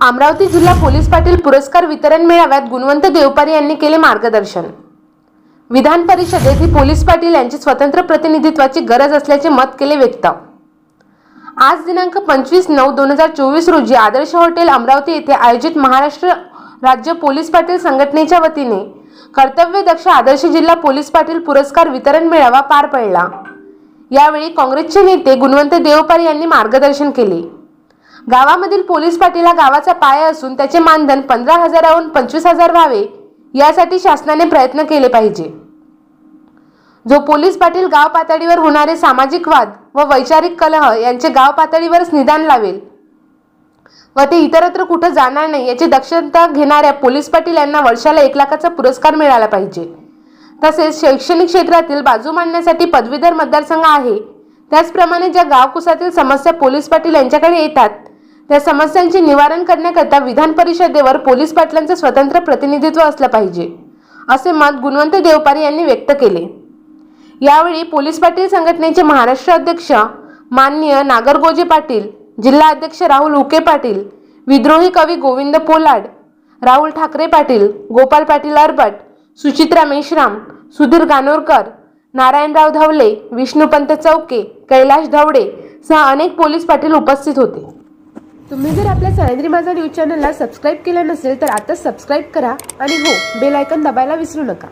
अमरावती जिल्हा पोलीस पाटील पुरस्कार वितरण मेळाव्यात गुणवंत देवपारी यांनी केले मार्गदर्शन. विधान परिषदेत पोलीस पाटील यांची स्वतंत्र प्रतिनिधित्वाची गरज असल्याचे मत केले व्यक्त. आज दिनांक पंचवीस नऊ दोन हजार चोवीस रोजी आदर्श हॉटेल अमरावती येथे आयोजित महाराष्ट्र राज्य पोलीस पाटील संघटनेच्या वतीने कर्तव्यदक्ष आदर्श जिल्हा पोलीस पाटील पुरस्कार वितरण मेळावा पार पडला. यावेळी काँग्रेसचे नेते गुणवंत देवपारी यांनी मार्गदर्शन केले. गावामधील पोलीस पाटील हा गावाचा पाया असून त्याचे मानधन पंधरा हजाराहून पंचवीस हजार व्हावे यासाठी शासनाने प्रयत्न केले पाहिजे. जो पोलीस पाटील गाव पातळीवर होणारे सामाजिक वाद व वैचारिक कलह यांचे गाव पातळीवरच निदान लावेल व ते इतरत्र कुठं जाणार नाही याची दक्षता घेणाऱ्या पोलीस पाटील यांना वर्षाला एक लाखाचा पुरस्कार मिळाला पाहिजे. तसेच शैक्षणिक क्षेत्रातील बाजू मांडण्यासाठी पदवीधर मतदारसंघ आहे. त्याचप्रमाणे ज्या गावकुसातील समस्या पोलीस पाटील यांच्याकडे येतात त्या समस्यांचे निवारण करण्याकरता विधान परिषदेवर पोलीस पाटलांचे स्वतंत्र प्रतिनिधित्व असलं पाहिजे असे मत गुणवंत देवपारी यांनी व्यक्त केले. यावेळी पोलीस पाटील संघटनेचे महाराष्ट्र अध्यक्ष माननीय नागरगोजे पाटील जिल्हा अध्यक्ष राहुल उके पाटील विद्रोही कवी गोविंद पोलाड राहुल ठाकरे पाटील गोपाल पाटील अरबट सुचित्रा मेश्राम सुधीर गानोरकर नारायणराव धवले विष्णुपंत चौके कैलाश धवडे सह अनेक पोलीस पाटील उपस्थित होते. तुम्ही जर आपल्या सह्याद्री माझा न्यूज चॅनलला सबस्क्राईब केलं नसेल तर आता सबस्क्राईब करा आणि हो बेल आयकन दाबायला विसरू नका.